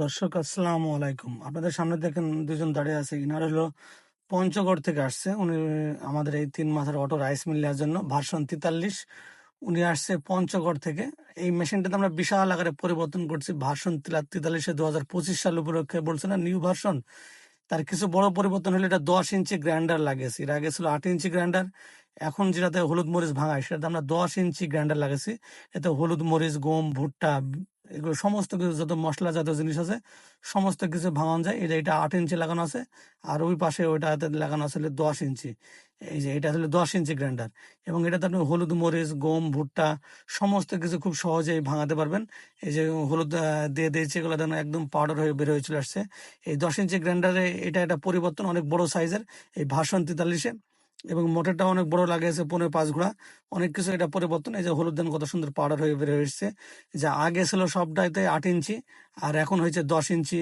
দর্শক, আসসালামু আলাইকুম। আপনাদের সামনে দেখেন দুজন দাঁড়িয়ে আছে। ইনার হলো পঞ্চগড় থেকে আসছে। উনি আমাদের এই তিন মাথার অটো রাইস মিল নেওয়ার জন্য, ভার্সন তেতাল্লিশ। উনি আসছে পঞ্চগড় থেকে। এই মেশিনটাতে আমরা বিশাল আকারে পরিবর্তন করছি। ভার্সন তেতাল্লিশে দু হাজার পঁচিশ সাল উপলক্ষে বলছে না, নিউ ভার্সন। তার কিছু বড় পরিবর্তন হলো, এটা দশ ইঞ্চি গ্রাইন্ডার লাগিয়েছি। এর আগে ছিল আট ইঞ্চি গ্রাইন্ডার, এখন যেটাতে হলুদ মরিচ ভাঙায়, সেটাতে আমরা দশ ইঞ্চি গ্রাইন্ডার লাগাইছি এতে হলুদ মরিচ, গম, ভুট্টা এগুলো সমস্ত কিছু যত মশলা জাতীয় জিনিস আছে, সমস্ত কিছু ভাঙানো যায়। এটা এটা আট ইঞ্চি লাগানো আছে, আর ওই পাশে ওইটাতে লাগানো আছে দশ ইঞ্চি। এই যে, এটা আসলে দশ ইঞ্চি গ্রাইন্ডার। এবং এটাতে আপনি হলুদ মরিচ, গম, ভুট্টা, সমস্ত কিছু খুব সহজেই ভাঙাতে পারবেন। এই যে হলুদ দিয়ে দিয়েছে, এগুলো দেখুন একদম পাউডার হয়ে বের হয়ে চলে আসছে। এই দশ ইঞ্চি গ্রাইন্ডারে এটা একটা পরিবর্তন, অনেক বড় সাইজের এই ভাষণ তেতাল্লিশে এবং মোটরটা অনেক বড় লাগিয়েছে, পনেরো পাঁচ ঘোড়া। অনেক কিছু এটা পরিবর্তন, এই যে হলুদ দেন কত সুন্দর পাউডার হয়ে বের এসছে। যা আগে ছিল সবটাইতে আট ইঞ্চি, আর এখন হয়েছে দশ ইঞ্চি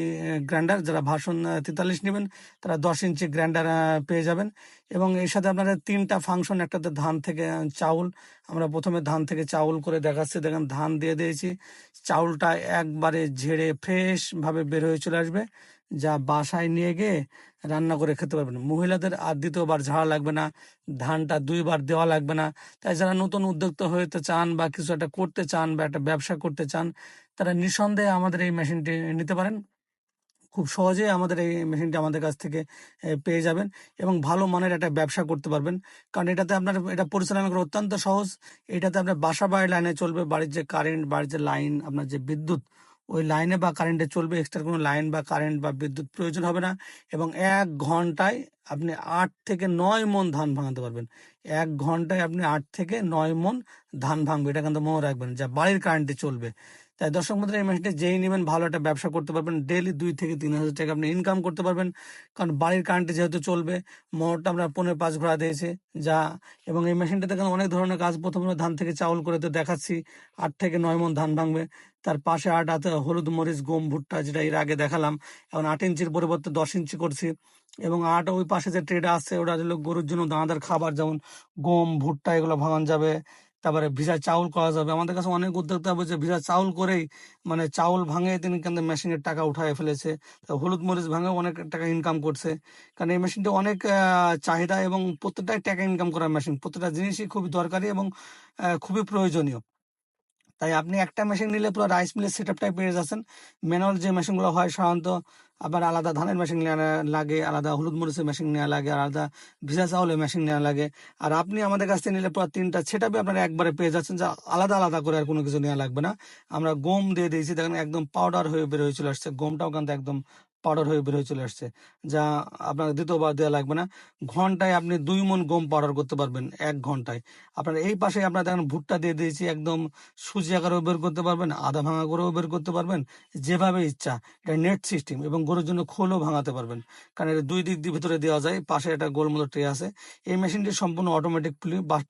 গ্রাইন্ডার। যারা ভাষণ তেতাল্লিশ নেবেন, তারা দশ ইঞ্চি গ্রাইন্ডার পেয়ে যাবেন। এবং এর সাথে আপনাদের তিনটা ফাংশন, একটাতে ধান থেকে চাউল। আমরা প্রথমে ধান থেকে চাউল করে দেখাচ্ছি। দেখেন, ধান দিয়ে দিয়েছি। চাউলটা একবারে ঝেড়ে ফ্রেশভাবে বের হয়ে চলে আসবে। যা বাসায় নিয়ে গিয়ে রান্না করে খেতে পারবেন মহিলাদের আর দ্বিতীয়বার ঝাড়া লাগবে না, ধানটা দুইবার দেওয়া লাগবে না। তাই যারা নতুন উদ্যোক্তা হতে চান বা কিছু একটা করতে চান বা একটা ব্যবসা করতে চান, তারা নিঃসন্দেহে আমাদের এই মেশিনটি নিতে পারেন। খুব সহজেই আমাদের এই মেশিনটি আমাদের কাছ থেকে পেয়ে যাবেন এবং ভালো মানের একটা ব্যবসা করতে পারবেন। কারণ এটাতে আপনার, এটা পরিচালনা করা অত্যন্ত সহজ। এটাতে আপনার বাসা বাড়ির লাইনে চলবে, বাড়ির যে কারেন্ট বাড়ির যে লাইন আপনার যে বিদ্যুৎ ওই লাইনে বা কারেন্টে চলবে এক্সট্রা কোনো লাইন বা কারেন্ট বা বিদ্যুৎ প্রয়োজন হবে না এবং এক ঘন্টায় আপনি আট থেকে নয় মন ধান ভাঙাতে পারবেন। এক ঘন্টায় আপনি আট থেকে নয় মন ধান ভাঙবে, এটা কিন্তু মনে রাখবেন যা বাড়ির কারেন্টে চলবে। তাই দর্শক বন্ধুরা, এই মেশিনটা যেই নেবেন ভালো একটা ব্যবসা করতে পারবেন। ডেলি দুই থেকে তিন হাজার টাকা আপনি ইনকাম করতে পারবেন। কারণ বাড়ির কারেন্টে যেহেতু চলবে, মোটরটা আমরা পনেরো পাঁচ ঘোড়া দিয়েছে, যা এবং এই মেশিনটাতে কিন্তু অনেক ধরনের কাজ। প্রথমে ধান থেকে চাউল করে তো দেখাচ্ছি, আট থেকে নয় মন ধান ভাঙবে। তার পাশে আট হাতে হলুদ, মরিচ, গম, ভুট্টা যেটা এর আগে দেখালাম। এখন আট ইঞ্চির পরিবর্তে দশ ইঞ্চি করছি। এবং আট ওই পাশে যে ট্রেড আছে, ওটা হলো গরুর জন্য দানাদার খাবার, যেমন গম, ভুট্টা এগুলো ভাঙানো যাবে। তারপরে ভিজা চাউল করা যাবে। আমাদের কাছে অনেক উদ্যোক্তা হবে যে ভিজা চাউল করেই মানে চাউল ভাঙে তিনি কিন্তু মেশিনের টাকা উঠায় ফেলেছে। হলুদ, মরিচ ভাঙে অনেক টাকা ইনকাম করছে। কারণ এই মেশিনটা অনেক চাহিদা এবং প্রত্যেকটাই টাকা ইনকাম করার মেশিন প্রত্যেকটা জিনিসই খুবই দরকারি এবং খুবই প্রয়োজনীয়। তাই আপনি একটা মেশিন নিলে পুরো রাইস মিলের সেট আপটাই পেয়ে যাচ্ছেন। ম্যানুয়াল যে মেশিনগুলো হয় সাধারণত আবার আলাদা ধানের মেশিন নেওয়া লাগে, আলাদা হলুদ মরিচের মেশিন নেওয়া লাগে, আলাদা ভিজা চাউলের মেশিন নেওয়া লাগে। আর আপনি আমাদের কাছ থেকে নিলে পুরো তিনটা সেট আপে আপনারা একবারে পেয়ে যাচ্ছেন, যা আলাদা আলাদা করে আর কোনো কিছু নেওয়া লাগবে না। আমরা গম দিয়ে দিয়েছি, দেখেন একদম পাউডার হয়ে বের চলে আসছে। গমটাও কিন্তু একদম পাউডার হয়ে বের হয়ে চলে আসছে, যা আপনার দ্বিতীয়বার দেওয়া লাগবে না। ঘন্টায় আপনি দুই মন গম পাউডার করতে পারবেন, এক ঘন্টায়। আপনার এই পাশে আপনার দেখেন ভুট্টা দিয়ে দিয়েছি, একদম সুজি আকারেও বের করতে পারবেন আধা ভাঙা করেও বের করতে পারবেন, যেভাবে ইচ্ছা। এটা নেট সিস্টেম এবং গরুর জন্য খোলও ভাঙাতে পারবেন। কারণ এটা দুই দিক দিয়ে ভিতরে দেওয়া যায়, পাশে একটা গোল ট্রে আছে। এই মেশিনটি সম্পূর্ণ অটোমেটিক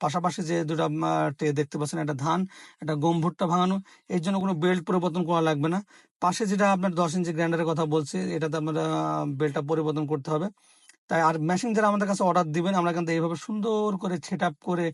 পাশাপাশি যে দুটা ট্রে দেখতে পাচ্ছেন, একটা ধান, একটা গম ভুট্টা ভাঙানো, এর জন্য কোনো বেল্ট পরিবর্তন করা লাগবে না। পাশে যেটা আপনার দশ ইঞ্চি গ্রাইন্ডারের কথা বলছি, এটাতে আপনারা বেলটা পরিবর্তন করতে হবে। তাই আর মেশিন যারা আমাদের কাছে অর্ডার দিবেন, আমরা কিন্তু এইভাবে সুন্দর করে সেট করে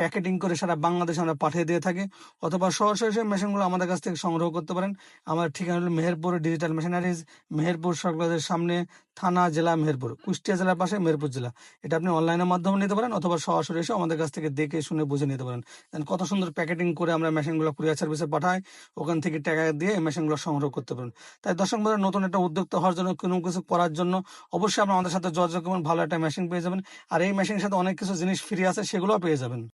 প্যাকেটিং করে সারা বাংলাদেশে আমরা পাঠিয়ে দিয়ে থাকি। অথবা সরাসরি সেই মেশিনগুলো আমাদের কাছ থেকে সংগ্রহ করতে পারেন। আমার ঠিকানা হলো মেহেরপুর ডিজিটাল মেশিনারিজ মেহেরপুর সরকারের সামনে থানা জেলা মেহেরপুর কুষ্টিয়া জেলার পাশে মেহেরপুর জেলা। এটা আপনি অনলাইনের মাধ্যমে নিতে পারেন অথবা সরাসরি এসে আমাদের কাছ থেকে দেখে শুনে বুঝে নিতে পারেন। দেন কত সুন্দর প্যাকেটিং করে আমরা মেশিনগুলো কুরিয়ার সার্ভিসে পাঠাই ওখান থেকে টাকা দিয়ে মেশিনগুলো সংগ্রহ করতে পারেন। তাই দর্শক বন্ধুরা, নতুন একটা উদ্যোক্তা হওয়ার জন্য কোনো কিছু করার জন্য অবশ্যই আপনারা আমাদের সাথে যোগাযোগ করবেন ভালো একটা মেশিন পেয়ে যাবেন। আর এই মেশিনের সাথে অনেক কিছু জিনিস ফ্রি আছে সেগুলোও পেয়ে যাবেন।